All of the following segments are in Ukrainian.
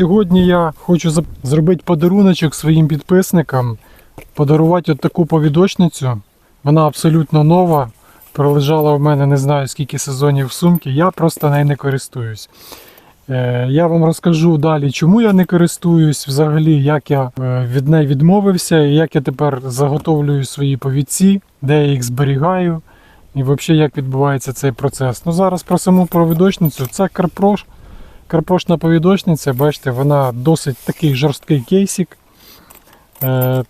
Сьогодні я хочу зробити подаруночок своїм підписникам, подарувати от таку повідочницю. Вона абсолютно нова. Пролежала в мене не знаю скільки сезонів в сумці, я просто нею не користуюсь. Е, Я вам розкажу далі, чому я не користуюсь, взагалі, як я е, від неї відмовився, і як я тепер заготовлюю свої повідці, де я їх зберігаю, і взагалі як відбувається цей процес. Ну зараз про саму повідочницю. Це карпрош. Карпошна повідочниця, бачите, вона досить такий жорсткий кейсик. Е,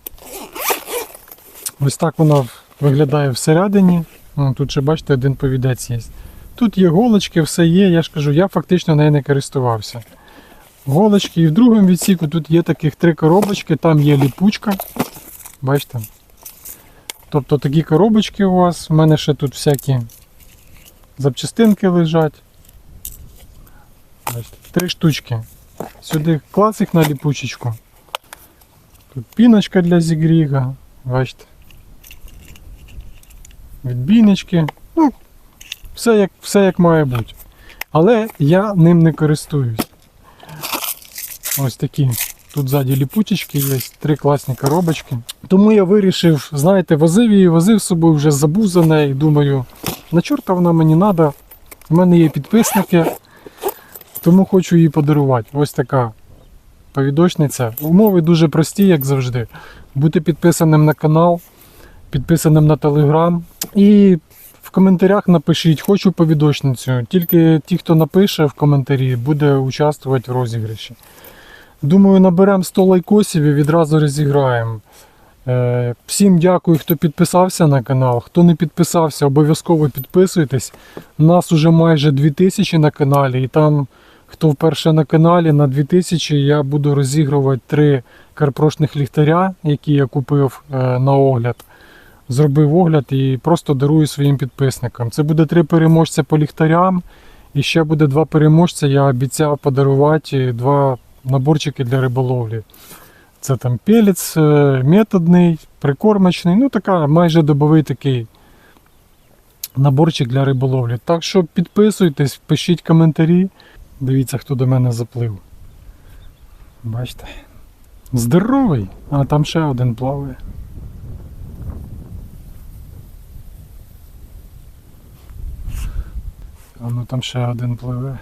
ось так вона виглядає всередині. Тут ще бачите, один повідець є. Тут є голочки, все є. Я ж кажу, я фактично нею не користувався. Голочки і в другому відсіку тут є таких три коробочки, там є ліпучка. Бачите? Тобто такі коробочки у вас. У мене ще тут всякі запчастинки лежать. Три штучки. Сюди клас їх на ліпучечку. Тут піночка для зігріга. Бачите. Відбійнички. Ну, все як, все як має бути. Але я ним не користуюсь. Ось такі. Тут ззаді ліпучечки є, три класні коробочки. Тому я вирішив, знаєте, возив її, возив з собою, вже забув за неї. Думаю, на чорта вона мені треба. У мене є підписники, тому хочу її подарувати. Ось така повідочниця. Умови дуже прості, як завжди. Бути підписаним на канал, підписаним на телеграм. І в коментарях напишіть, хочу повідочницю. Тільки ті, хто напише в коментарі, буде участвувати в розіграші. Думаю, наберемо 100 лайкосів і відразу розіграємо. Е, Всім дякую, хто підписався на канал. Хто не підписався, обов'язково підписуйтесь. У нас уже майже 2000 на каналі, і там, хто вперше на каналі, на 2000 я буду розігрувати три карпрошних ліхтаря, які я купив е, на огляд. Зробив огляд і просто дарую своїм підписникам. Це буде три переможця по ліхтарям. І ще буде два переможця. Я обіцяв подарувати два наборчики для риболовлі. Це там пелець е, методний, прикормочний, ну така майже добовий такий наборчик для риболовлі. Так що підписуйтесь, пишіть коментарі. Дивіться, хто до мене заплив. Бачите? Здоровий! А там ще один плаває. А ну там ще один пливе.